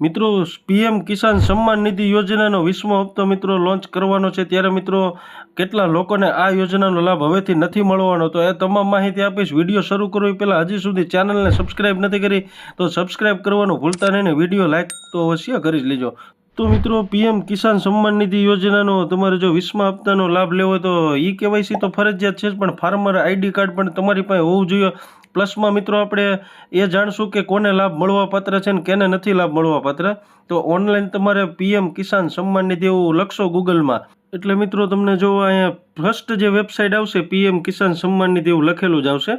મિત્રો, પીએમ કિસાન સન્માન નિધિ યોજનાનો વીસમો હપ્તો મિત્રો લોન્ચ કરવાનો છે. ત્યારે મિત્રો, કેટલા લોકોને આ યોજનાનો લાભ હવેથી નથી મળવાનો? તો એ તમામ માહિતી આપીશ. વીડિયો શરૂ કરવો એ પહેલાં હજી સુધી ચેનલને સબસ્ક્રાઇબ નથી કરી, તો સબસ્ક્રાઇબ કરવાનું ભૂલતા નહીં ને વીડિયો લાઇક તો અવશ્ય કરી જ લેજો. તો મિત્રો, પીએમ કિસાન સન્માન નિધિ યોજનાનો તમારે જો વીસમા હપ્તાનો લાભ લેવો તો ઈ કેવાયસી તો ફરજિયાત છે જ, પણ ફાર્મર આઈડી કાર્ડ પણ તમારી પાસે હોવું જોઈએ. પ્લસમાં મિત્રો આપણે એ જાણશું કે કોને લાભ મળવા પાત્ર છે ને કેને નથી લાભ મળવા પાત્ર તો ઓનલાઈન તમારે પીએમ કિસાન સન્માન નિધિ એવું લખશો ગૂગલમાં. એટલે મિત્રો તમને જો અહીંયા ફર્સ્ટ જે વેબસાઇટ આવશે પીએમ કિસાન સન્માન નિધિ એવું લખેલું જ આવશે.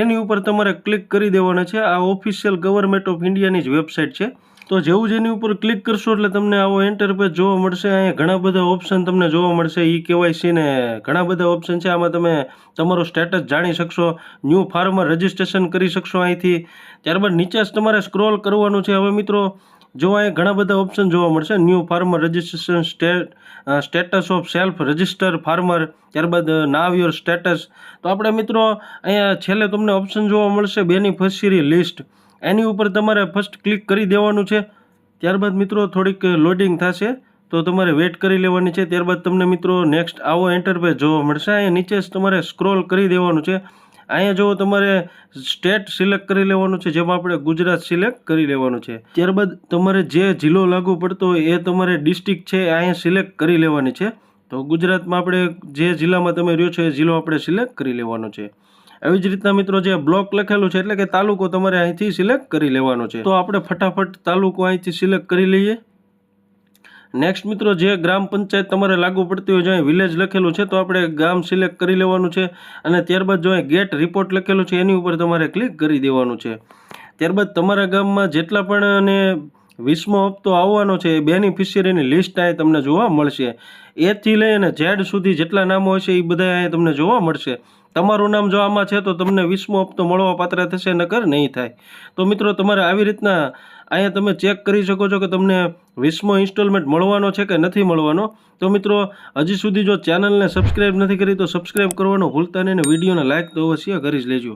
એની ઉપર તમારે ક્લિક કરી દેવાના છે. આ ઓફિશિયલ ગવર્મેન્ટ ઓફ ઇન્ડિયાની જ વેબસાઇટ છે. તો જેવું જેની ઉપર ક્લિક કરશો એટલે તમને આવો એન્ટરપેજ જોવા મળશે. અહીંયા ઘણા બધા ઓપ્શન તમને જોવા મળશે. ઈ કેવાયસી ને ઘણા બધા ઓપ્શન છે. આમાં તમે તમારો સ્ટેટસ જાણી શકશો. ન્યૂ ફાર્મર રજિસ્ટ્રેશન કરી શકશો અહીંથી. ત્યારબાદ નીચે તમારે સ્ક્રોલ કરવાનું છે. હવે મિત્રો, જો અહીંયા ઘણા બધા ઓપ્શન જોવા મળશે. New farmer registration state status of self register farmer ત્યારબાદ નાવ યોર સ્ટેટસ તો આપણે મિત્રો, અહીંયા છેલ્લે તમને ઓપ્શન જોવા મળશે. બેનિફિશિયરી લિસ્ટ એની ઉપર તમારે ફર્સ્ટ ક્લિક કરી દેવાનું છે. ત્યારબાદ મિત્રો થોડીક લોડિંગ થશે, તો તમારે વેઇટ કરી લેવાની છે. ત્યારબાદ તમને મિત્રો નેક્સ્ટ આવો એન્ટરપેજ જોવા મળશે. અહીંયા નીચે જ તમારે સ્ક્રોલ કરી દેવાનું છે. અહીંયા જો તમારે સ્ટેટ સિલેક્ટ કરી લેવાનું છે, જેમાં આપણે ગુજરાત સિલેક્ટ કરી લેવાનું છે. ત્યારબાદ તમારે જે જિલ્લો લાગુ પડતો હોય એ તમારે ડિસ્ટ્રિક્ટ છે અહીંયા સિલેક્ટ કરી લેવાની છે. તો ગુજરાતમાં આપણે જે જિલ્લામાં તમે રહ્યો છો એ જિલ્લો આપણે સિલેક્ટ કરી લેવાનો છે. આવી જ રીતના મિત્રો જે બ્લોક લખેલું છે એટલે કે તાલુકો તમારે અહીંથી સિલેક્ટ કરી લેવાનો છે. તો આપણે ફટાફટ તાલુકો અહીંથી સિલેક્ટ કરી લઈએ. નેક્સ્ટ મિત્રો, જે ગ્રામ પંચાયત તમારે લાગુ પડતી હોય, જો અહીં વિલેજ લખેલું છે, તો આપણે ગામ સિલેક્ટ કરી લેવાનું છે અને ત્યારબાદ જો અહીં ગેટ રિપોર્ટ લખેલું છે, એની ઉપર તમારે ક્લિક કરી દેવાનું છે. ત્યારબાદ તમારા ગામમાં જેટલા પણ ને વીસમો હપ્તો આવવાનો છે. એ બેનિફિશિયરીની લિસ્ટ અહીં તમને જોવા મળશે. એથી લઈ અને ઝેડ સુધી જેટલા નામો હશે એ બધા અહીં તમને જોવા મળશે. તમારું નામ જો આમાં છે તો તમને વીસમો હપ્તો મળવા પાત્ર થશે, નકર નહીં થાય. તો મિત્રો, તમારે આવી રીતના અહીંયા તમે ચેક કરી શકો છો કે તમને વીસમો ઇન્સ્ટોલમેન્ટ મળવાનો છે કે નથી મળવાનો. તો મિત્રો, હજી સુધી જો ચેનલને સબસ્ક્રાઈબ નથી કરી તો સબસ્ક્રાઈબ કરવાનું ભૂલતા નહીં અને વિડીયોને લાઇક તો અવશ્ય કરી જ લેજો.